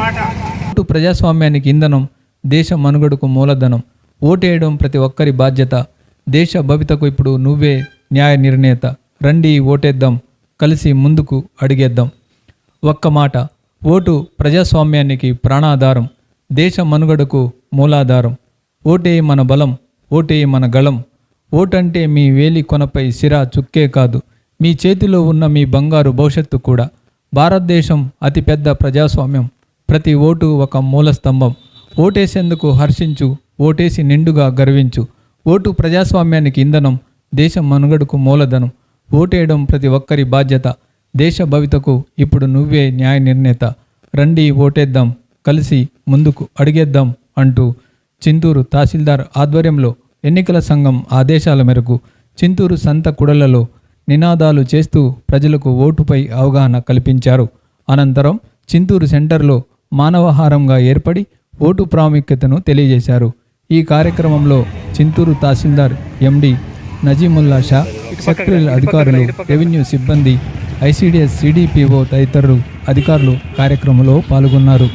మాట. ఓటు ప్రజాస్వామ్యానికి ఇంధనం దేశ మనుగడకు మూలధనం ఓటేయడం ప్రతి ఒక్కరి బాధ్యత. దేశ భవితకు ఇప్పుడు నువ్వే న్యాయ నిర్ణేత. రండి ఓటేద్దాం కలిసి ముందుకు అడిగేద్దాం. ఒక్క మాట ఓటు ప్రజాస్వామ్యానికి ప్రాణాధారం దేశ మనుగడకు మూలాధారం. ఓటే మన బలం ఓటే మన గళం. ఓటంటే మీ వేలి కొనపై సిరా చుక్కే కాదు. మీ చేతిలో ఉన్న మీ బంగారు భవిష్యత్తు కూడా. భారతదేశం అతిపెద్ద ప్రజాస్వామ్యం. ప్రతి ఓటు ఒక మూల స్తంభం. ఓటేసేందుకు హర్షించు ఓటేసి నిండుగా గర్వించు. ఓటు ప్రజాస్వామ్యానికి ఇంధనం దేశం మనుగడకు మూలధనం. ఓటేయడం ప్రతి ఒక్కరి బాధ్యత. దేశ భవితకు ఇప్పుడు నువ్వే న్యాయ నిర్ణేత. రండి ఓటేద్దాం కలిసి ముందుకు అడిగేద్దాం అంటూ చింతూరు తహసీల్దార్ ఆధ్వర్యంలో ఎన్నికల సంఘం ఆదేశాల మేరకు చింతూరు సంత కుడలలో నినాదాలు చేస్తూ ప్రజలకు ఓటుపై అవగాహన కల్పించారు. అనంతరం చింతూరు సెంటర్లో మానవహారంగా ఏర్పడి ఓటు ప్రాముఖ్యతను తెలియజేశారు. ఈ కార్యక్రమంలో చింతూరు తహసీల్దార్ ఎండి నజీముల్లా షా సెక్టరల్ అధికారులు రెవెన్యూ సిబ్బంది ఐసీడీఎస్ సిడిపిఓ తదితరులు అధికారులు కార్యక్రమంలో పాల్గొన్నారు.